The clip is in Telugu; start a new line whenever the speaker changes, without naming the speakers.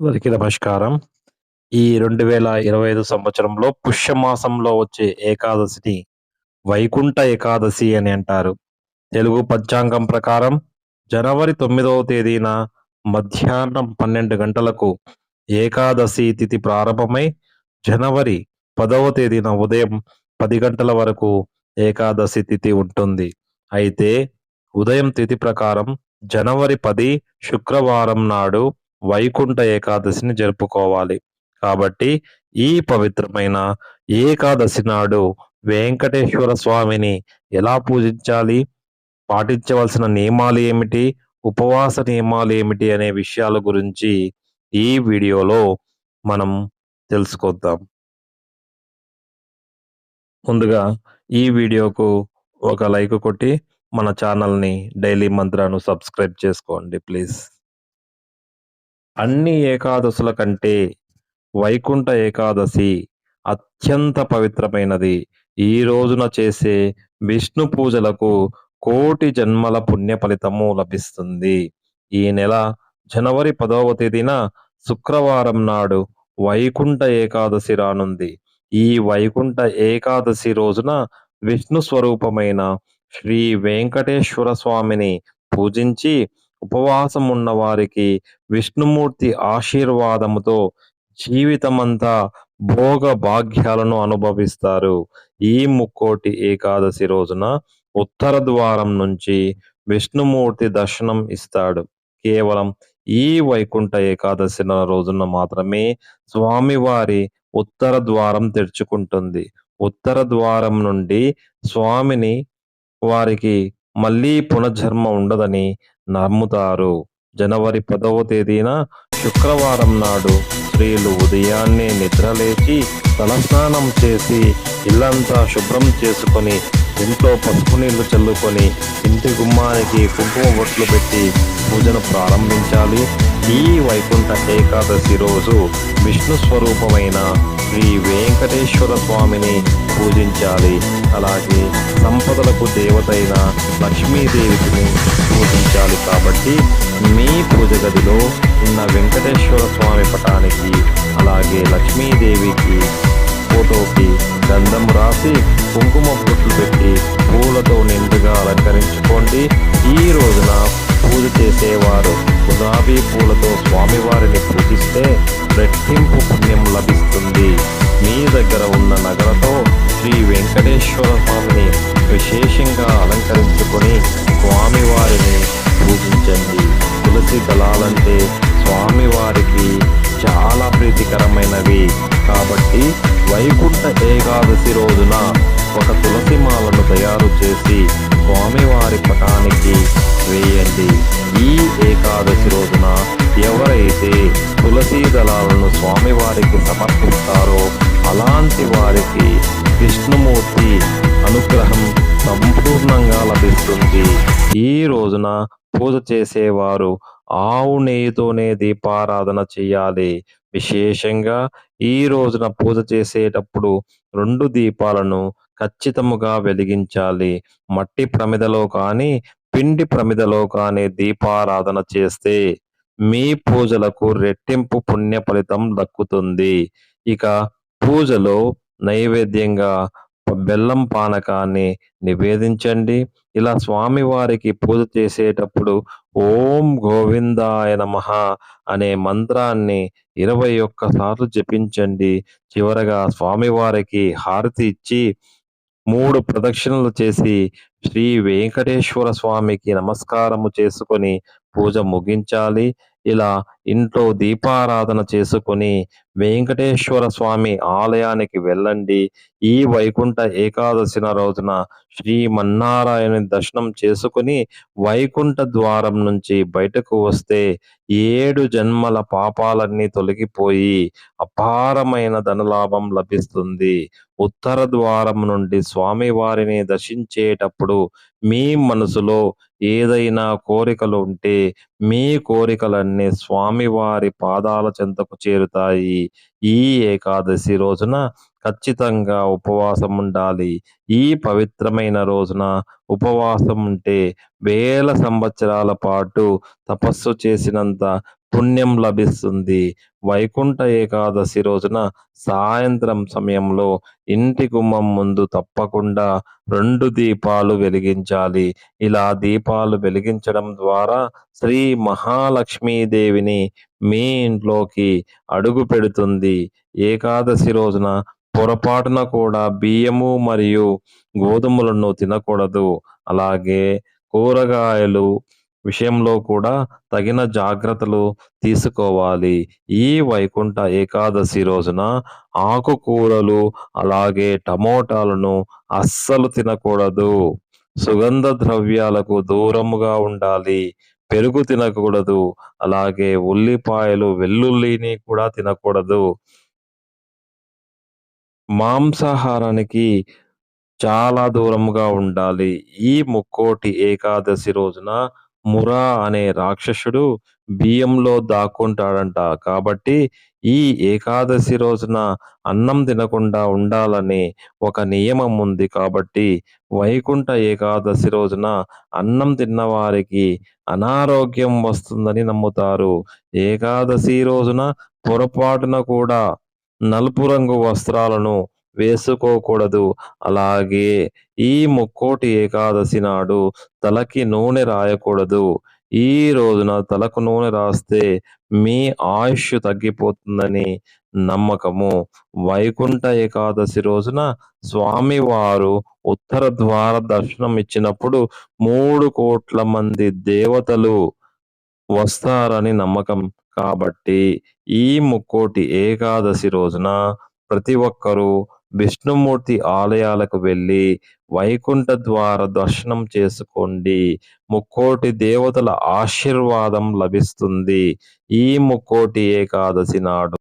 అందరికీ నమస్కారం. ఈ 2025 సంవత్సరంలో పుష్యమాసంలో వచ్చే ఏకాదశిని వైకుంఠ ఏకాదశి అని అంటారు. తెలుగు పంచాంగం ప్రకారం జనవరి తొమ్మిదవ తేదీన మధ్యాహ్నం 12 గంటలకు ఏకాదశి తిథి ప్రారంభమై జనవరి పదవ తేదీన ఉదయం పది గంటల వరకు ఏకాదశి తిథి ఉంటుంది. అయితే ఉదయం తిథి ప్రకారం జనవరి పది శుక్రవారం నాడు వైకుంఠ ఏకాదశిని జరుపుకోవాలి. కాబట్టి ఈ పవిత్రమైన ఏకాదశి నాడు వెంకటేశ్వర స్వామిని ఎలా పూజించాలి? పాటించవలసిన నియమాలు ఏమిటి? ఉపవాస నియమాలు ఏమిటి? అనే విషయాల గురించి ఈ వీడియోలో మనం తెలుసుకుందాం. ముందుగా ఈ వీడియోకు ఒక లైక్ కొట్టి మన ఛానల్‌ని డైలీ మంత్రాను సబ్స్క్రైబ్ చేసుకోండి ప్లీజ్. అన్ని ఏకాదశుల కంటే వైకుంఠ ఏకాదశి అత్యంత పవిత్రమైనది. ఈ రోజున చేసే విష్ణు పూజలకు కోటి జన్మల పుణ్య ఫలితము లభిస్తుంది. ఈ నెల జనవరి పదవ తేదీన శుక్రవారం నాడు వైకుంఠ ఏకాదశి రానుంది. ఈ వైకుంఠ ఏకాదశి రోజున విష్ణు స్వరూపమైన శ్రీ వెంకటేశ్వర స్వామిని పూజించి ఉపవాసం ఉన్న వారికి విష్ణుమూర్తి ఆశీర్వాదముతో జీవితమంతా భోగ భాగ్యాలను అనుభవిస్తారు. ఈ ముక్కోటి ఏకాదశి రోజున ఉత్తర ద్వారం నుంచి విష్ణుమూర్తి దర్శనం ఇస్తాడు. కేవలం ఈ వైకుంఠ ఏకాదశి రోజున మాత్రమే స్వామివారి ఉత్తర ద్వారం తెరుచుకుంటుంది. ఉత్తర ద్వారం నుండి స్వామిని వారికి మళ్ళీ పునర్జన్మ ఉండదని నమ్ముతారు. జనవరి పదవ తేదీన శుక్రవారం నాడు స్త్రీలు ఉదయాన్నే నిద్రలేచి తలస్నానం చేసి ఇల్లంతా శుభ్రం చేసుకొని ఇంట్లో పసుపు నీళ్ళు చల్లుకొని ఇంటి గుమ్మానికి కుంకుమ బొట్లు పెట్టి పూజను ప్రారంభించాలి. ఈ వైకుంఠ ఏకాదశి రోజు విష్ణు స్వరూపమైన శ్రీ వెంకటేశ్వర స్వామిని పూజించాలి. అలాగే సంపదలకు దేవతైన లక్ష్మీదేవిని పూజించాలి కాబట్టి మీ పూజ గదిలో ఉన్న వెంకటేశ్వర స్వామి పటానికి అలాగే లక్ష్మీదేవికి ఫోటోకి గంధం రాసి కుంకుమ బొట్లు పెట్టి పూలతో నిండుగా అలంకరించుకోండి. ఈ రోజున పూజ చేసేవారు గులాబీ పూలతో స్వామివారిని పూజిస్తే రెట్టింపు పుణ్యం లభిస్తుంది. మీ దగ్గర ఉన్న నగలతో శ్రీ వెంకటేశ్వర స్వామిని విశేషంగా అలంకరించుకొని స్వామివారిని పూజించండి. తులసి దళాలంటే స్వామివారికి చాలా ప్రీతికరమైనవి. కాబట్టి వైకుంఠ ఏకాదశి రోజున ఒక తులసి మాలను తయారు చేసి స్వామివారి పటానికి వేయండి. ఈ ఏకాదశి రోజున ఎవరైతే తులసీ దళాలను స్వామివారికి సమర్పిస్తారో అలాంటి వారికి విష్ణుమూర్తి అనుగ్రహం సంపూర్ణంగా లభిస్తుంది. ఈ రోజున పూజ చేసేవారు ఆవు నెయ్యితోనే దీపారాధన చేయాలి. విశేషంగా ఈ రోజున పూజ చేసేటప్పుడు రెండు దీపాలను ఖచ్చితముగా వెలిగించాలి. మట్టి ప్రమిదలో కానీ, పిండి ప్రమిదలో కానీ దీపారాధన చేస్తే మీ పూజలకు రెట్టింపు పుణ్య ఫలితం దక్కుతుంది. ఇక పూజలో నైవేద్యంగా బెల్లం పానకాన్ని నివేదించండి. ఇలా స్వామివారికి పూజ చేసేటప్పుడు ఓం గోవిందాయ నమః అనే మంత్రాన్ని 21 సార్లు జపించండి. చివరగా స్వామివారికి హారతి ఇచ్చి మూడు ప్రదక్షిణలు చేసి శ్రీ వెంకటేశ్వర స్వామికి నమస్కారము చేసుకొని పూజ ముగించాలి. ఇలా ఇంట్లో దీపారాధన చేసుకొని వెంకటేశ్వర స్వామి ఆలయానికి వెళ్ళండి. ఈ వైకుంఠ ఏకాదశిన రోజున శ్రీమన్నారాయణ దర్శనం చేసుకొని వైకుంఠ ద్వారం నుంచి బయటకు వస్తే ఏడు జన్మల పాపాలన్నీ తొలగిపోయి అపారమైన ధనలాభం లభిస్తుంది. ఉత్తర ద్వారం నుండి స్వామివారిని దర్శించేటప్పుడు మీ మనసులో ఏదైనా కోరికలు ఉంటే మీ కోరికలన్నీ స్వామివారి పాదాల చెంతకు చేరుతాయి. ఈ ఏకాదశి రోజున ఖచ్చితంగా ఉపవాసం ఉండాలి. ఈ పవిత్రమైన రోజున ఉపవాసం ఉంటే వేల సంవత్సరాల పాటు తపస్సు చేసినంత పుణ్యం లభిస్తుంది. వైకుంఠ ఏకాదశి రోజున సాయంత్రం సమయంలో ఇంటి గుమ్మం ముందు తప్పకుండా రెండు దీపాలు వెలిగించాలి. ఇలా దీపాలు వెలిగించడం ద్వారా శ్రీ మహాలక్ష్మీదేవిని మీ ఇంట్లోకి అడుగుపెడుతుంది. ఏకాదశి రోజున పొరపాటున కూడా బియ్యము మరియు గోధుమలను తినకూడదు. అలాగే కూరగాయలు విషయంలో కూడా తగిన జాగ్రత్తలు తీసుకోవాలి. ఈ వైకుంఠ ఏకాదశి రోజున ఆకుకూరలు, అలాగే టమోటాలను అస్సలు తినకూడదు. సుగంధ ద్రవ్యాలకు దూరముగా ఉండాలి. పెరుగు తినకూడదు. అలాగే ఉల్లిపాయలు, వెల్లుల్లిని కూడా తినకూడదు. మాంసాహారానికి చాలా దూరముగా ఉండాలి. ఈ ముక్కోటి ఏకాదశి రోజున మురా అనే రాక్షసుడు బియ్యంలో దాక్కుంటాడంట. కాబట్టి ఈ ఏకాదశి రోజున అన్నం తినకుండా ఉండాలని ఒక నియమం ఉంది కాబట్టి వైకుంఠ ఏకాదశి రోజున అన్నం తిన్నవారికి అనారోగ్యం వస్తుందని నమ్ముతారు. ఏకాదశి రోజున పొరపాటున కూడా నలుపు రంగు వస్త్రాలను వేసుకోకూడదు. అలాగే ఈ ముక్కోటి ఏకాదశి నాడు తలకి నూనె రాయకూడదు. ఈ రోజున తలకు నూనె రాస్తే మీ ఆయుష్ తగ్గిపోతుందని నమ్మకము. వైకుంఠ ఏకాదశి రోజున స్వామివారు ఉత్తర ద్వార దర్శనం ఇచ్చినప్పుడు మూడు కోట్ల మంది దేవతలు వస్తారని నమ్మకం. కాబట్టి ఈ ముక్కోటి ఏకాదశి రోజున ప్రతి ఒక్కరూ విష్ణుమూర్తి ఆలయాలకు వెళ్ళి వైకుంఠ ద్వార దర్శనం చేసుకోండి. ముక్కోటి దేవతల ఆశీర్వాదం లభిస్తుంది. ఈ ముక్కోటి ఏకాదశి నాడు